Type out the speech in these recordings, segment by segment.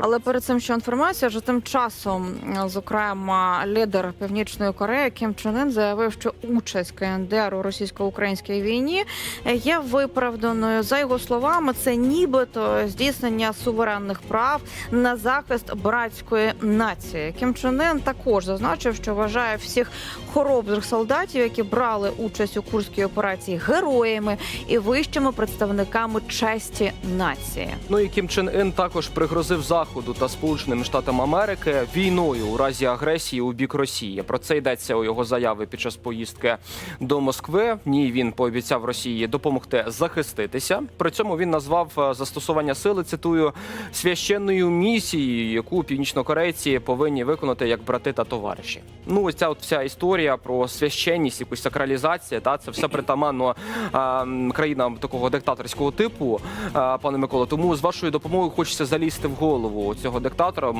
Але перед цим що інформація, що тим часом, е, зокрема, лідер Північної Кореї Кім Чен Ын заявив, що участь КНДР у російсько-українській війні є виправданою. За його словами, це нібито здійснення суверенних прав на захист братської нації. Кім Чен Ын також зазначив, що вважає всіх хоробрих солдатів, які брали участь у курській операції, героями і вищими представниками честі нації. Ну і Кім Чен Ін також пригрозив Заходу та Сполученим Штатам Америки війною у разі агресії у бік Росії. Про це йдеться у його заяві під час поїздки до Москви. В ній він пообіцяв Росії допомогти захиститися. При цьому він назвав е, застосування сили цитую священною місією, яку північнокорейці повинні виконати як брати та товариші. Ну ось ця от вся історія про священність, якусь сакралізація. Та це все притаманно країнам такого диктаторського типу, пане Миколо. Тому з вашою допомогою хочеться залізти в голову цього диктатора.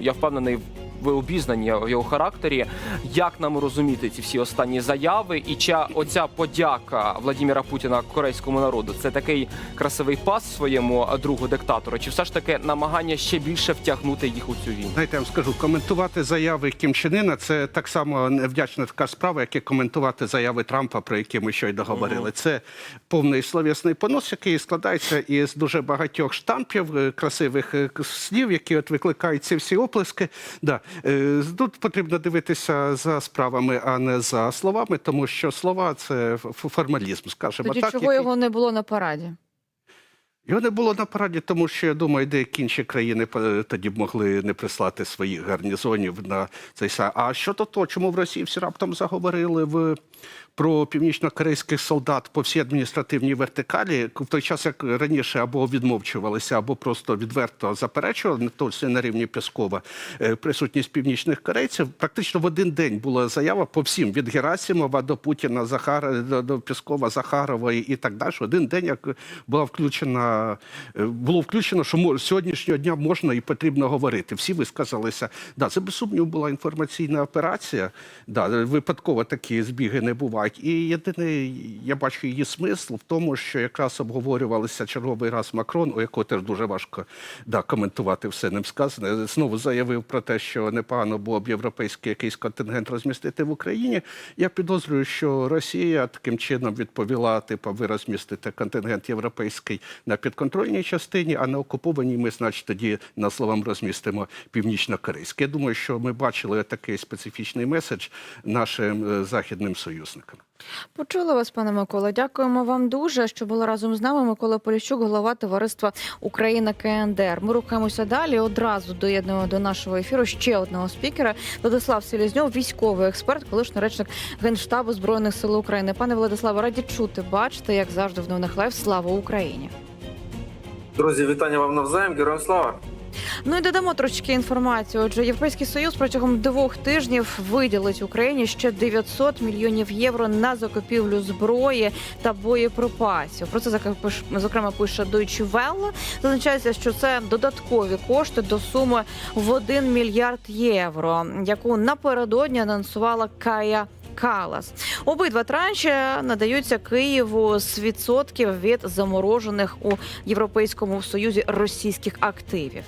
Я впевнений, ви обізнані в його характері. Як нам розуміти ці всі останні заяви? І чи оця подяка Владимира Путіна корейському народу це такий красивий пас своєму другу диктатору? Чи все ж таки намагання ще більше втягнути їх у цю війну? Знаєте, я вам скажу, коментувати заяви Кім Чен Ына – це так само невдячна така справа, як і коментувати заяви Трампа, про які ми щойно говорили. Це повний словесний понос, який складається із дуже багатьох штампів, е, красивих е, слів, які от викликають ці всі оплески. Да. Е, Тут потрібно дивитися за справами, а не за словами, тому що слова це формалізм, скажімо Тоді так. чого який- його не було на параді? Його не було на параді, тому що я думаю, деякі інші країни е, тоді б могли не прислати своїх гарнізонів на цей са. А щодо того, чому в Росії всі раптом заговорили в про північно-корейських солдат по всій адміністративній вертикалі, в той час як раніше або відмовчувалися, або просто відверто заперечували, не то все на рівні Піскова, е, присутність північних корейців. Практично в один день була заява по всім від Герасимова до Путіна, Захара до, Піскова, Захарової і так далі. Один день як була включена, е, було включено, що сьогоднішнього дня можна і потрібно говорити. Всі висказалися. Да, це без сумніву була інформаційна операція. Да, випадково такі збіги не бувають. І єдине, я бачу її смисл в тому, що якраз обговорювалися черговий раз Макрон, у якого теж дуже важко да, коментувати все ним сказане. Знову заявив про те, що непогано було б європейський якийсь контингент розмістити в Україні. Я підозрюю, що Росія таким чином відповіла: типу, ви розмістите контингент європейський на підконтрольній частині, а на окупованій ми, значить, тоді на словам розмістимо північно-корейський. Я думаю, що ми бачили такий специфічний меседж нашим е, західним союзникам. Почули вас, пане Микола. Дякуємо вам дуже, що були разом з нами. Микола Поліщук, голова товариства Україна КНДР. Ми рухаємося далі. Одразу доєднуємо до нашого ефіру ще одного спікера. Владислав Селізньов, військовий експерт, колишній речник генштабу збройних сил України. Пане Владиславе, раді чути, бачите, як завжди в новинах лайв. Слава Україні! Друзі, вітання вам навзаєм. Героям слава. Ну і додамо трошки інформацію. Отже, Європейський Союз протягом двох тижнів виділить Україні ще 900 мільйонів євро на закупівлю зброї та боєприпасів. Про це зокрема пише Deutsche Welle. Зазначається, що це додаткові кошти до суми в 1 мільярд євро, яку напередодні анонсувала Кая. Калас обидва транші надаються Києву з відсотків від заморожених у Європейському Союзі російських активів.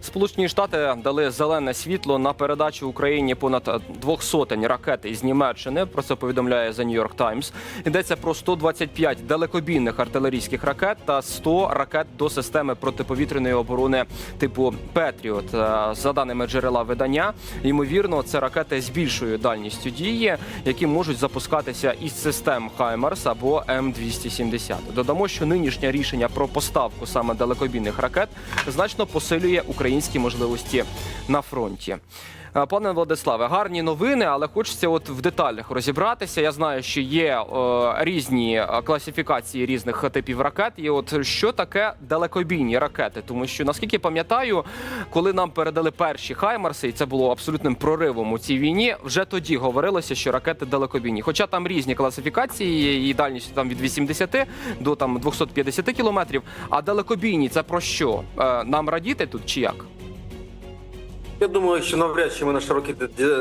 Сполучені Штати дали зелене світло на передачу Україні понад двох сотень ракет із Німеччини. Про це повідомляє The New York Times. Йдеться про 125 далекобійних артилерійських ракет та 100 ракет до системи протиповітряної оборони типу Петріот. Е, За даними джерела видання, ймовірно, це ракети з більшою дальністю дії, які можуть запускатися із систем Хаймарс або М270. Додамо, що нинішнє рішення про поставку саме далекобійних ракет значно посилює українські можливості на фронті. Е, Пане Владиславе, гарні новини, але хочеться от в деталях розібратися. Я знаю, що є е, різні е, класифікації різних типів ракет. І от що таке далекобійні ракети? Тому що наскільки пам'ятаю, коли нам передали перші хаймарси, і це було абсолютним проривом у цій війні, вже тоді говорилося, що ракети далекобійні. Хоча там різні класифікації, і дальність там від 80 до там 250 кілометрів. А далекобійні це про що? Е, Нам радіти тут чи як? Я думаю, що навряд чи ми на широкий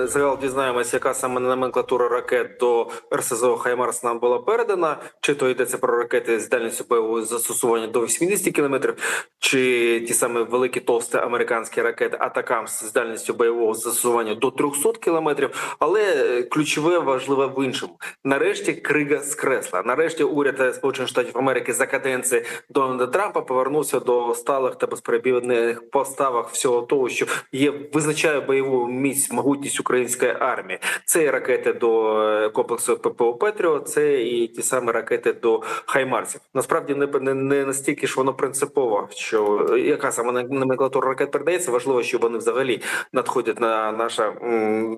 загал дізнаємося, яка саме номенклатура ракет до РСЗО Хаймарс нам була передана. Чи то йдеться про ракети з дальністю бойового застосування до 80 кілометрів, чи ті самі великі товсті американські ракети Атакамс з дальністю бойового застосування до 300 кілометрів. Але е, ключове важливе в іншому. Нарешті крига скресла. Нарешті уряд Сполучених Штатів Америки за каденції Дональда Трампа повернувся до сталих та безперебійних поставок всього того, що є визначає бойову міць могутність української армії. Це і ракети до е, комплексу ППО Петріо, це і ті самі ракети до Хаймарсів. Насправді не, не, не настільки ж воно принципово, що е, яка саме номенклатура ракет передається. Важливо, що вони взагалі надходять на наша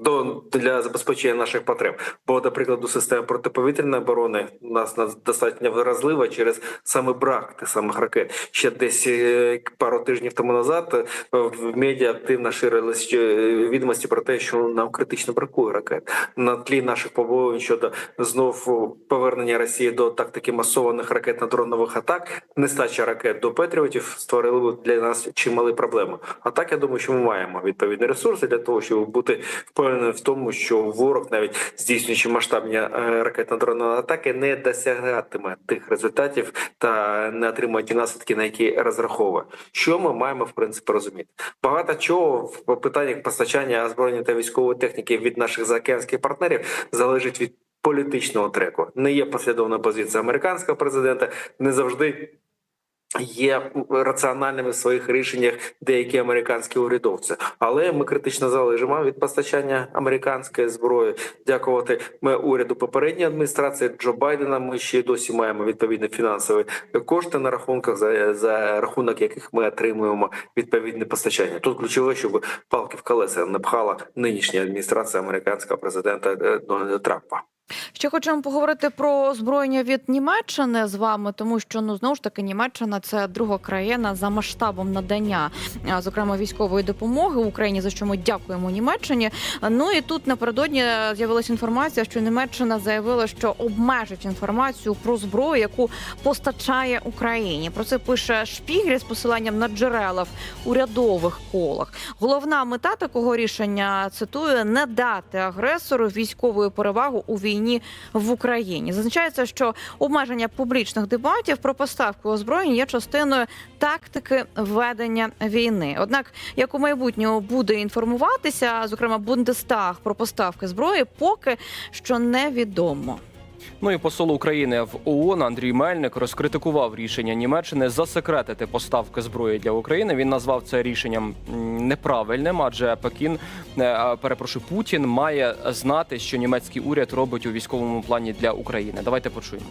до для забезпечення наших потреб. Бо, до прикладу, система протиповітряної оборони у нас на- достатньо вразлива через саме брак тих самих ракет. Ще десь е, пару тижнів тому назад в медіа активно ширились е, відомості про те, що нам критично бракує ракет на тлі наших побоювань щодо знов повернення Росії до тактики масованих ракетно-дронових атак. Нестача ракет до Петріотів створили для нас чимали проблеми. А так я думаю, що ми маємо відповідні ресурси для того, щоб бути впевненим в тому, що ворог, навіть здійснюючи масштабні е, ракетно-дронові атаки, не досягатиме тих результатів та не отримує ті наслідки, на які розраховує. Що ми маємо в принципі розуміти? Багато чого в питаннях постачання озброєння та військової техніки від наших заокеанських партнерів залежить від політичного треку. Не є послідовна позиція американського президента, не завжди. Є раціональними в своїх рішеннях деякі американські урядовці, але ми критично залежимо від постачання американської зброї. Дякувати ми уряду попередньої адміністрації Джо Байдена. Ми ще й досі маємо відповідні фінансові кошти на рахунках, за, за рахунок яких ми отримуємо відповідне постачання. Тут ключове, щоб палки в колеса не пхала нинішня адміністрація американського президента е, Дональда Трампа. Ще хочемо поговорити про озброєння від Німеччини з вами, тому що ну знову ж таки Німеччина це друга країна за масштабом надання, зокрема військової допомоги Україні, за що ми дякуємо Німеччині. Ну і тут напередодні з'явилася інформація, що Німеччина заявила, що обмежить інформацію про зброю, яку постачає Україні. Про це пише Шпігель з посиланням на джерела в урядових колах. Головна мета такого рішення цитую не дати агресору військову перевагу у війні в Україні. Зазначається, що обмеження публічних дебатів про поставку озброєнь є частиною тактики ведення війни. Однак, як у майбутньому буде інформуватися, зокрема Бундестаг про поставки зброї, поки що невідомо. Ну і посол України в ООН Андрій Мельник розкритикував рішення Німеччини засекретити поставки зброї для України. Він назвав це рішенням неправильним, адже Пекін, е, перепрошую, Путін має знати, що німецький уряд робить у військовому плані для України. Давайте почуємо.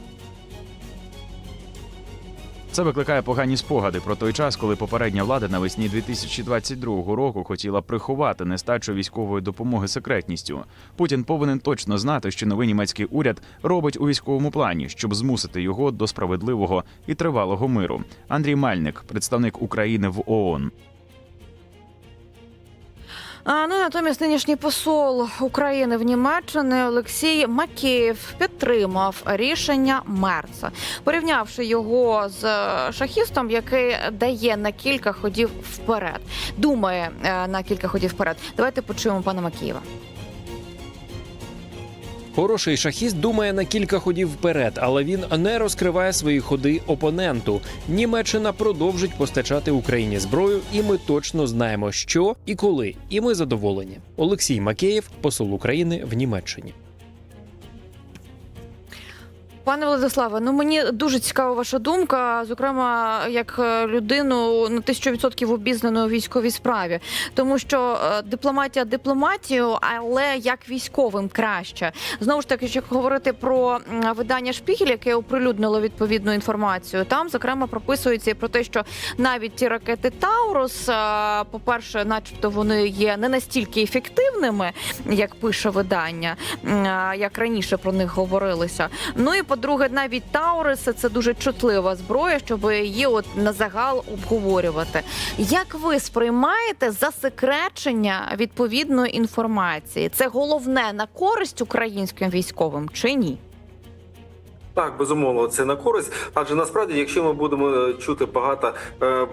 Це викликає погані спогади про той час, коли попередня влада навесні 2022 року хотіла приховати нестачу військової допомоги секретністю. Путін повинен точно знати, що новий німецький уряд робить у військовому плані, щоб змусити його до справедливого і тривалого миру. Андрій Мальник, представник України в ООН. А, ну натомість нинішній посол України в Німеччині Олексій Макеєв підтримав рішення Мерца, порівнявши його з е, шахістом, який дає на кілька ходів вперед. Думає е, на кілька ходів вперед. Давайте почуємо пана Макієва. Хороший шахіст думає на кілька ходів вперед, але він не розкриває свої ходи опоненту. Німеччина продовжить постачати Україні зброю, і ми точно знаємо, що і коли. І ми задоволені. Олексій Макеєв, посол України в Німеччині. Пане Владиславе, ну мені дуже цікава ваша думка, зокрема, як е, людину на тисячу відсотків обізнану у військовій справі, тому що е, дипломатія дипломатію, але як військовим краще. Знову ж таки, якщо говорити про видання Шпігель, яке оприлюднило відповідну інформацію, там зокрема прописується і про те, що навіть ті ракети Таурус, е, по-перше, начебто вони є не настільки ефективними, як пише видання, як раніше про них говорилося. Ну і по-друге, навіть Тауриси це дуже чутлива зброя, щоб її от на загал обговорювати. Як ви сприймаєте засекречення відповідної інформації? Це головне на користь українським військовим чи ні? Так, безумовно, це на користь. Адже насправді, якщо ми будемо е, чути багато е,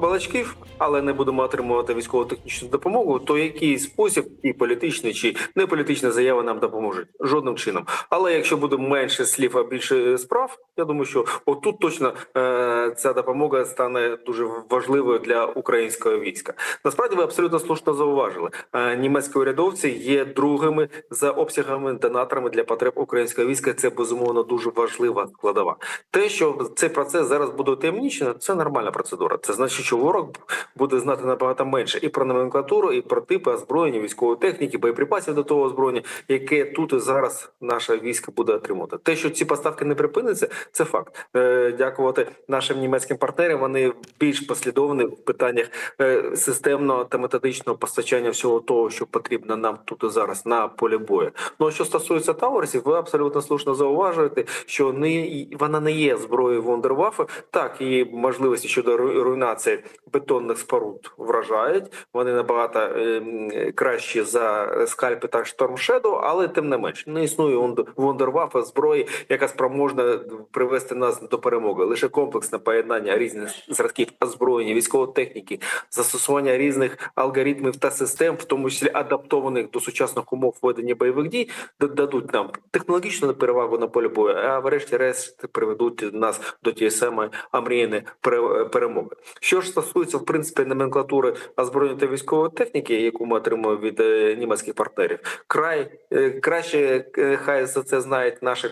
балачків, але не будемо отримувати військово-технічну допомогу, то який спосіб і політичний чи не політичні заяви нам допоможуть жодним чином. Але якщо буде менше слів, а більше справ, я думаю, що отут точно е, ця допомога стане дуже важливою для українського війська. Насправді ви абсолютно слушно зауважили. Е, німецькі урядовці є другими за обсягами донаторами для потреб українського війська. Це безумовно дуже важлива складова. Те, що цей процес зараз буде утаємнічено, це нормальна процедура. Це значить, що ворог буде знати набагато менше і про номенклатуру, і про типи озброєння, військової техніки, боєприпасів до того озброєння, яке тут і зараз наше військо буде отримувати. Те, що ці поставки не припиняться, це факт. Е, дякувати нашим німецьким партнерам. Вони більш послідовні в питаннях е, системного та методичного постачання всього того, що потрібно нам тут і зараз на полі бою. Ну а що стосується Тауерсів, ви абсолютно слушно зауважуєте, що не вона не є зброєю Вондерваффе. Так її можливості щодо руйнації бетонних споруд вражають. Вони набагато ем, кращі за скальпи та штормшеду, але тим не менш не існує Вонд- Вондерваффе зброї, яка спроможна привести нас до перемоги. Лише комплексне поєднання різних зразків озброєння, військової техніки, застосування різних алгоритмів та систем, в тому числі адаптованих до сучасних умов ведення бойових дій, дадуть нам технологічну перевагу на полі бою, а врешті-решт приведуть нас до тієї самої омріяної пере- перемоги. Що ж стосується в принципі номенклатури озброєння та військової техніки, яку ми отримуємо від е, німецьких партнерів, край е, краще е, хай за це знають наші.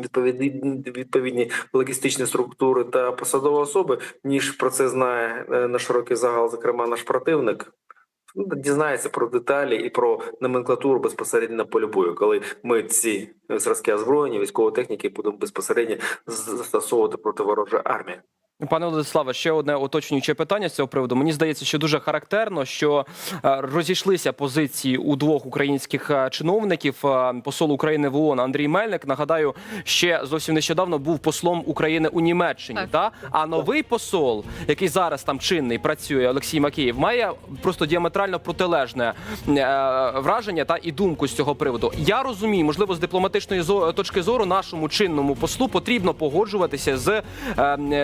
Відповідні відповідні логістичні структури та посадові особи, ніж про це знає на широкий загал, зокрема наш противник. Дізнається про деталі і про номенклатуру безпосередньо на полі бою, коли ми ці зразки озброєння, військової техніки будемо безпосередньо застосовувати проти ворожої армії. Пане Владиславе, ще одне уточнююче питання з цього приводу. Мені здається, що дуже характерно, що е, розійшлися позиції у двох українських е, чиновників. Е, Посол України в ООН Андрій Мельник. Нагадаю, ще зовсім нещодавно був послом України у Німеччині. Так. Та а новий посол, який зараз там чинний працює, Олексій Макеєв, має просто діаметрально протилежне враження та і думку з цього приводу. Я розумію, можливо, з дипломатичної точки зору нашому чинному послу потрібно погоджуватися з,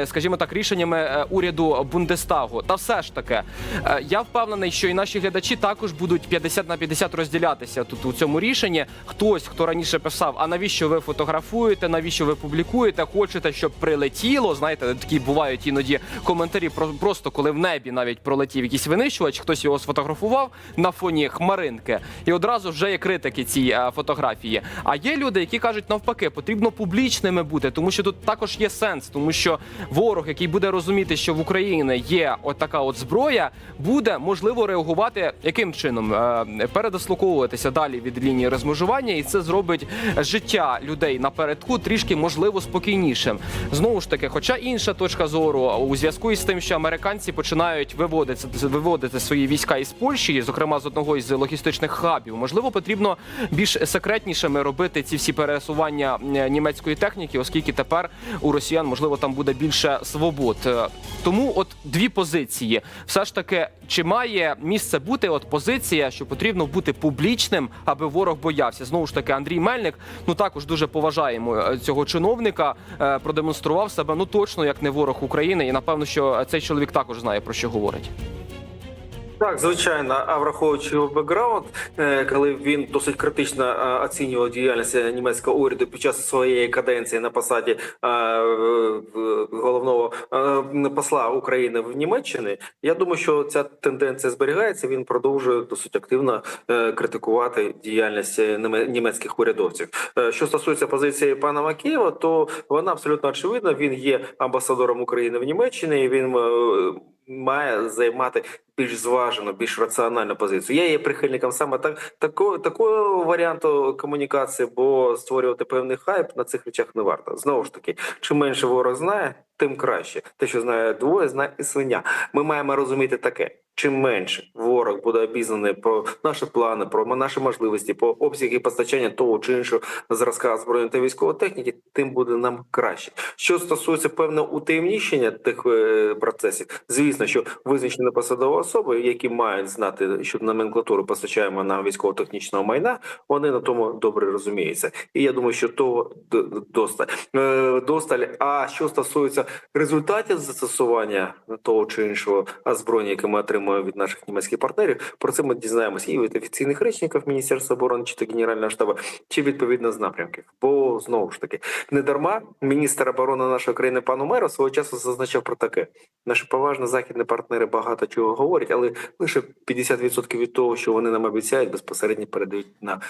скажімо так, рішеннями е, уряду Бундестагу. Та все ж таки, е, я впевнений, що і наші глядачі також будуть 50 на 50 розділятися тут у цьому рішенні. Хтось, хто раніше писав, а навіщо ви фотографуєте, навіщо ви публікуєте, хочете, щоб прилетіло. Знаєте, такі бувають іноді коментарі про просто коли в небі навіть пролетів якийсь винищувач, хтось його сфотографував на фоні хмаринки, і одразу вже є критики цієї е, фотографії. А є люди, які кажуть навпаки, потрібно публічними бути, тому що тут також є сенс, тому що ворог, який буде розуміти, що в Україні є от така от зброя, буде можливо реагувати яким чином Е, передислоковуватися далі від лінії розмежування, і це зробить життя людей напередку трішки можливо спокійнішим. Знову ж таки, хоча інша точка зору у зв'язку із тим, що американці починають виводити виводити свої війська із Польщі, зокрема з одного із логістичних хабів, можливо, потрібно більш секретнішими робити ці всі пересування е, німецької техніки, оскільки тепер у росіян можливо там буде більше свобод. Е, Тому, от дві позиції, все ж таки, чи має місце бути от позиція, що потрібно бути публічним, аби ворог боявся? Знову ж таки, Андрій Мельник, ну також дуже поважаємо е, цього чиновника, е, продемонстрував себе ну точно як не ворог України, і напевно, що цей чоловік також знає про що говорить. Так, звичайно, а враховуючи його бекграунд, е, коли він досить критично е, оцінював діяльність німецького уряду під час своєї каденції на посаді е, головного посла України в Німеччині, я думаю, що ця тенденція зберігається. Він продовжує досить активно критикувати діяльність німецьких урядовців. Що стосується позиції пана Макеєва, то вона абсолютно очевидна. Він є амбасадором України в Німеччині. і Він має займати більш зважену, більш раціональну позицію. Я є прихильником саме так такого такого варіанту комунікації, бо створювати певний хайп на цих речах не варто. Знову ж таки, чим менше ворог знає, тим краще. Те, що знає двоє, знає і свиня. Ми маємо розуміти таке. Чим менше ворог буде обізнаний про наші плани, про наші можливості, по обсяги постачання того чи іншого зразка збройної та військової техніки, тим буде нам краще. Що стосується певного утаємніщення тих е, процесів, звісно, що визначені посадові особи, які мають знати, що номенклатуру постачаємо на військово-технічного майна, вони на тому добре розуміються. І я думаю, що того досталь. Е, досталь. А що стосується результатів застосування того чи іншого озброєння, яке ми отримуємо від наших німецьких партнерів, про це ми дізнаємося і від офіційних речників Міністерства оборони чи то Генерального штабу, чи відповідно з напрямків. Бо знову ж таки, не дарма міністр оборони нашої країни пан Умеров свого часу зазначав про таке. Наші поважні західні партнери багато чого говорять, але лише 50% від того, що вони нам обіцяють, безпосередньо передають на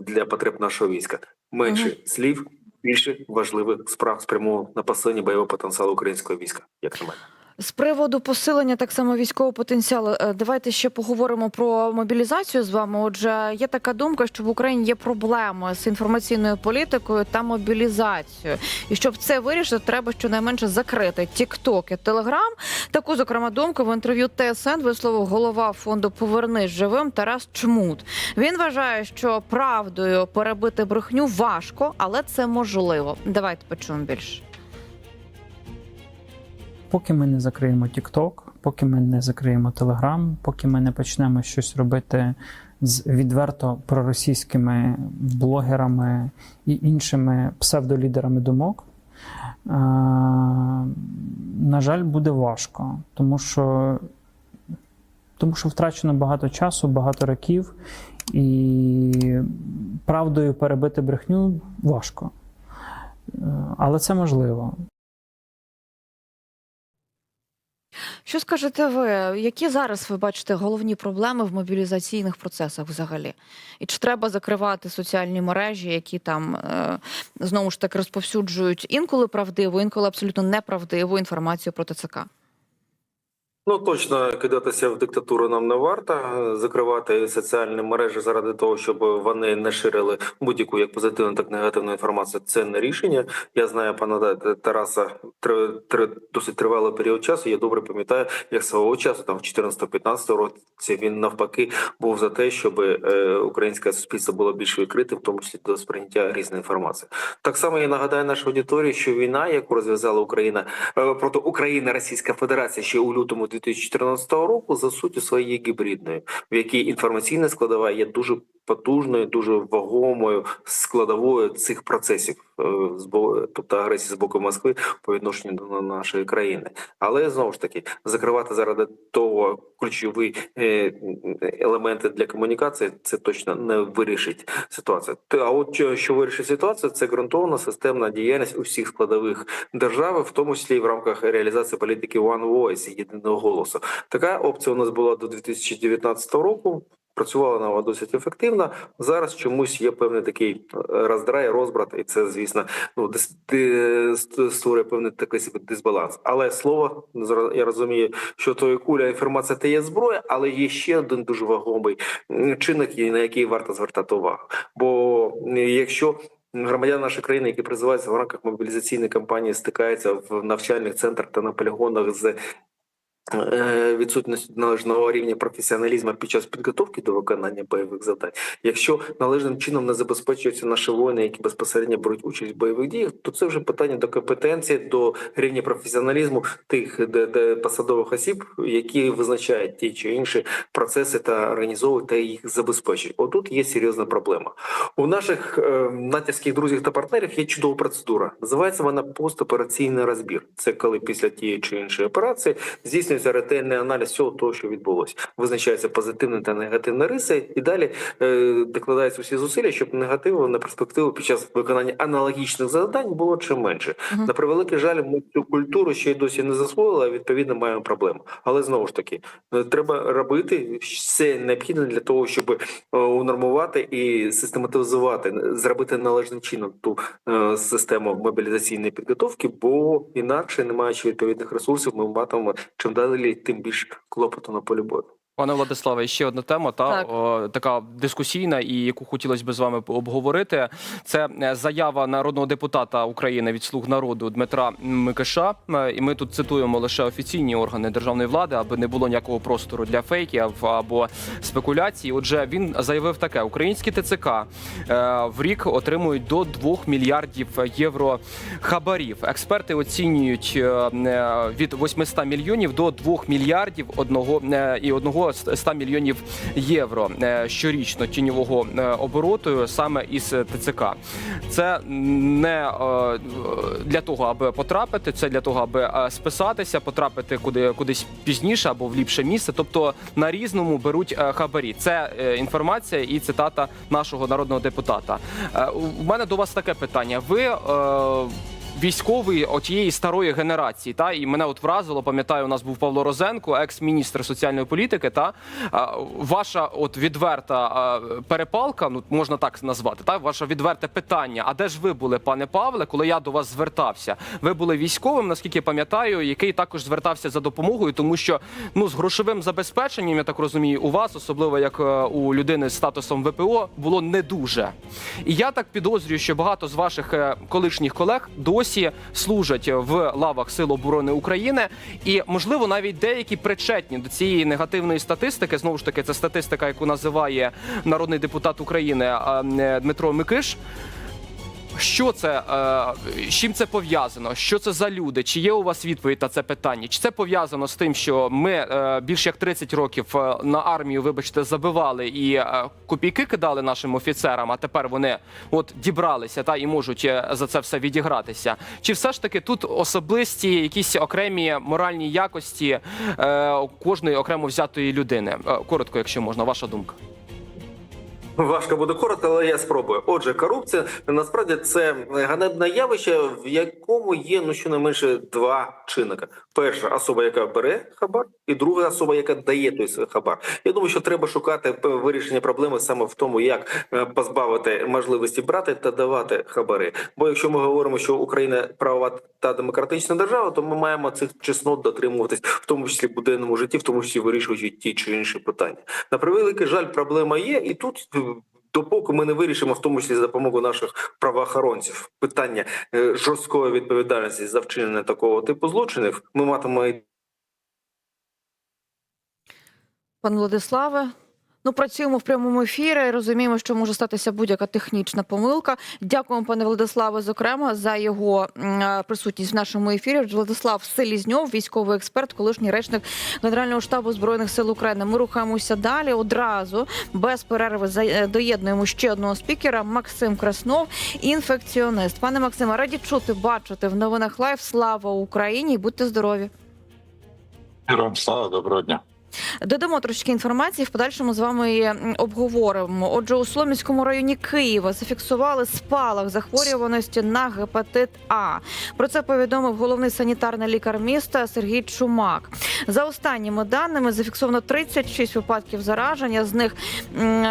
для потреб нашого війська. Менше слів, більше важливих справ спрямовано на посилення бойового потенціалу українського війська, як на мене. З приводу посилення так само військового потенціалу, е, давайте ще поговоримо про мобілізацію з вами. Отже, є така думка, що в Україні є проблеми з інформаційною політикою та мобілізацією. І щоб це вирішити, треба щонайменше закрити Тікток і Телеграм. Таку зокрема думку в інтерв'ю ТСН висловив голова фонду Повернись живим Тарас Чмут. Він вважає, що правдою перебити брехню важко, але це можливо. Давайте почуємо більше. Поки ми не закриємо TikTok, поки ми не закриємо Telegram, поки ми не почнемо щось робити з відверто проросійськими блогерами і іншими псевдолідерами думок, е, на жаль, буде важко, тому що, тому що втрачено багато часу, багато років, і правдою перебити брехню важко. Е, Але це можливо. Що скажете ви? Які зараз ви бачите головні проблеми в мобілізаційних процесах взагалі? І чи треба закривати соціальні мережі, які там е, знову ж таки розповсюджують інколи правдиву, інколи абсолютно неправдиву інформацію про ТЦК? Ну точно кидатися в диктатуру нам не варто. Закривати соціальні мережі заради того, щоб вони не ширили будь-яку як позитивну, так і негативну інформацію. Це не рішення. Я знаю пана Тараса три, три досить тривалий період часу. Я добре пам'ятаю, як свого часу, там в 14-15 році він навпаки був за те, щоб е, українське суспільство було більш відкритим, в тому числі до сприйняття різної інформації. Так само я нагадаю нашій аудиторії, що війна, яку розв'язала Україна е, проти України, Російська Федерація ще у лютому 2014 року, за суттю своєї гібридною, в якій інформаційна складова є дуже потужною, дуже вагомою складовою цих процесів, е, тобто агресії з боку Москви по відношенню до нашої країни. Але знову ж таки закривати заради того ключові е, елементи для комунікації, це точно не вирішить ситуацію. А от що вирішить ситуацію, це ґрунтовна системна діяльність усіх складових держави, в тому числі і в рамках реалізації політики One Voice, єдиного голосу. Така опція у нас була до 2019 року. Працювала вона досить ефективно. Зараз чомусь є певний такий е, роздрай, розбрат, і це, звісно, ну створює певний такий собі дисбаланс. Але слово я розумію, що то і куля інформація та є зброя, але є ще один дуже вагомий чинник, на який варто звертати увагу. Бо якщо Громадяни нашої країни, які призиваються в рамках мобілізаційної кампанії, стикаються в навчальних центрах та на полігонах з е, відсутністю належного рівня професіоналізму під час підготовки до виконання бойових завдань. Якщо належним чином не забезпечуються наші воїни, які безпосередньо беруть участь в бойових діях, то це вже питання до компетенції, до рівня професіоналізму тих де, де посадових осіб, які визначають ті чи інші процеси та організовують та їх забезпечують. Отут є серйозна проблема. У наших е, натівських друзів та партнерів є чудова процедура. Називається вона постопераційний розбір. Це коли після тієї чи іншої операції здійснюється ретельний аналіз всього того, що відбулося. Визначаються позитивні та негативні риси, і далі е, докладаються всі зусилля, щоб негативу на перспективу під час виконання аналогічних завдань було чим менше. Мгм. На превеликий жаль, ми цю культуру ще й досі не засвоїли, а відповідно маємо проблему. Але знову ж таки, е, треба робити все необхідне для того, щоб е, унормувати і систематизувати, зробити належним чином ту е, систему мобілізаційної підготовки, бо інакше, не маючи відповідних ресурсів, ми матимемо чим далі, тим більш клопоту на полі бою. Пане Владиславе, ще одна тема, та Так. о, така дискусійна, і яку хотілося б з вами обговорити. Це е, заява народного депутата України від слуг народу Дмитра Микиша. Е, І ми тут цитуємо лише офіційні органи державної влади, аби не було ніякого простору для фейків або спекуляцій. Отже, він заявив таке: українські ТЦК е, в рік отримують до 2 мільярдів євро хабарів. Експерти оцінюють від 800 мільйонів до 2 мільярдів одного і одного 100 мільйонів євро е, щорічно тіньового е, обороту саме із ТЦК. Це не е, для того, аби потрапити, це для того, аби е, списатися, потрапити куди кудись пізніше або в ліпше місце. Тобто на різному беруть е, хабарі. Це е, інформація і цитата нашого народного депутата. Е, У мене до вас таке питання. Ви е, військовий отієї старої генерації, та і мене от вразило. Пам'ятаю, у нас був Павло Розенко, екс-міністр соціальної політики. Та ваша от відверта перепалка, ну можна так назвати, та ваше відверте питання. А де ж ви були, пане Павле, коли я до вас звертався? Ви були військовим, наскільки пам'ятаю, який також звертався за допомогою, тому що ну з грошовим забезпеченням, я так розумію, у вас, особливо як е, у людини з статусом ВПО, було не дуже. І я так підозрюю, що багато з ваших е, колишніх колег досі служать в лавах Сил оборони України, і можливо навіть деякі причетні до цієї негативної статистики. Знову ж таки, це статистика, яку називає народний депутат України е, Дмитро Микиш. Що це е, з чим це пов'язано? Що це за люди? Чи є у вас відповідь на це питання? Чи це пов'язано з тим, що ми е, більше як 30 років е, на армію, вибачте, забивали і копійки кидали нашим офіцерам, а тепер вони от дібралися та і можуть за це все відігратися? Чи все ж таки тут особисті якісь окремі моральні якості кожної окремо взятої людини? Коротко, якщо можна, ваша думка. Важко буде коротко, але я спробую. Отже, корупція насправді це ганебне явище, в якому є ну щонайменше два чинника: перша особа, яка бере хабар, і друга особа, яка дає той хабар. Я думаю, що треба шукати е, вирішення проблеми саме в тому, як е, позбавити можливості брати та давати хабари. Бо якщо ми говоримо, що Україна правова та демократична держава, то ми маємо цих чеснот дотримуватись, в тому числі в буденному житті, в тому числі вирішуючи ті чи інші питання. На превеликий жаль, проблема є, і тут. Допоки ми не вирішимо, в тому числі за допомогою наших правоохоронців, питання е, жорсткої відповідальності за вчинення такого типу злочинів, ми матимемо Пане Владиславе. Ну, працюємо в прямому ефірі. Розуміємо, що може статися будь-яка технічна помилка. Дякуємо, пане Владиславе, зокрема, за його е, присутність в нашому ефірі. Владислав Селізньов, військовий експерт, колишній речник Генерального штабу збройних сил України. Ми рухаємося далі. Одразу без перерви е, доєднуємо ще одного спікера. Максим Краснов, інфекціонист. Пане Максиме, раді чути, бачити в новинах лайв. Слава Україні! Будьте здорові! Героям слава, доброго дня. Додамо трошки інформації. В подальшому з вами обговоримо. Отже, у Солом'янському районі Києва зафіксували спалах захворюваності на гепатит А. Про це повідомив головний санітарний лікар міста Сергій Чумак. За останніми даними зафіксовано 36 випадків зараження. З них м,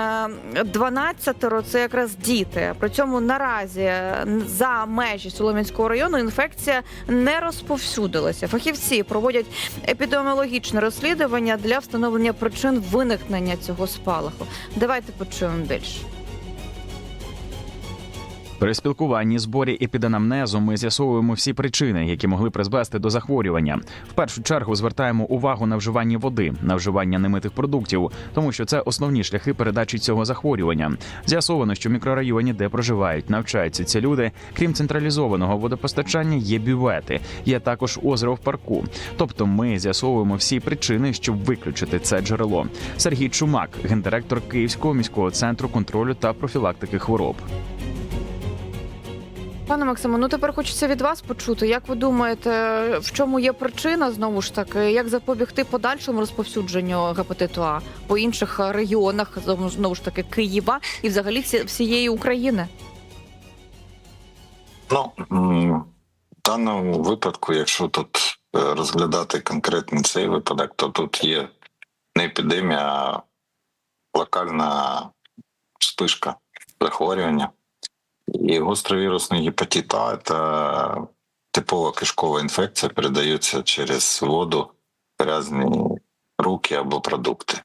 е, 12 – це якраз діти. При цьому наразі е, за межі Солом'янського району інфекція не розповсюдилася. Фахівці проводять епідеміологічне розслідування для встановлення причин виникнення цього спалаху. Давайте почуємо більше. При спілкуванні, зборі епіданамнезу ми з'ясовуємо всі причини, які могли призвести до захворювання. В першу чергу звертаємо увагу на вживання води, на вживання немитих продуктів, тому що це основні шляхи передачі цього захворювання. З'ясовано, що в мікрорайоні, де проживають, навчаються ці люди, крім централізованого водопостачання, є бювети, є також озеро в парку. Тобто, ми з'ясовуємо всі причини, щоб виключити це джерело. Сергій Чумак, гендиректор Київського міського центру контролю та профілактики хвороб. Пане Максиме, ну тепер хочеться від вас почути. Як ви думаєте, в чому є причина знову ж таки, як запобігти подальшому розповсюдженню гепатиту А по інших регіонах знову ж- таки Києва і взагалі всієї України? Ну в даному випадку, якщо тут е, розглядати конкретно цей випадок, то тут є не епідемія, а локальна спишка захворювання. І гостровірусний гепатит А це типова кишкова інфекція, передається через воду, грязні руки або продукти.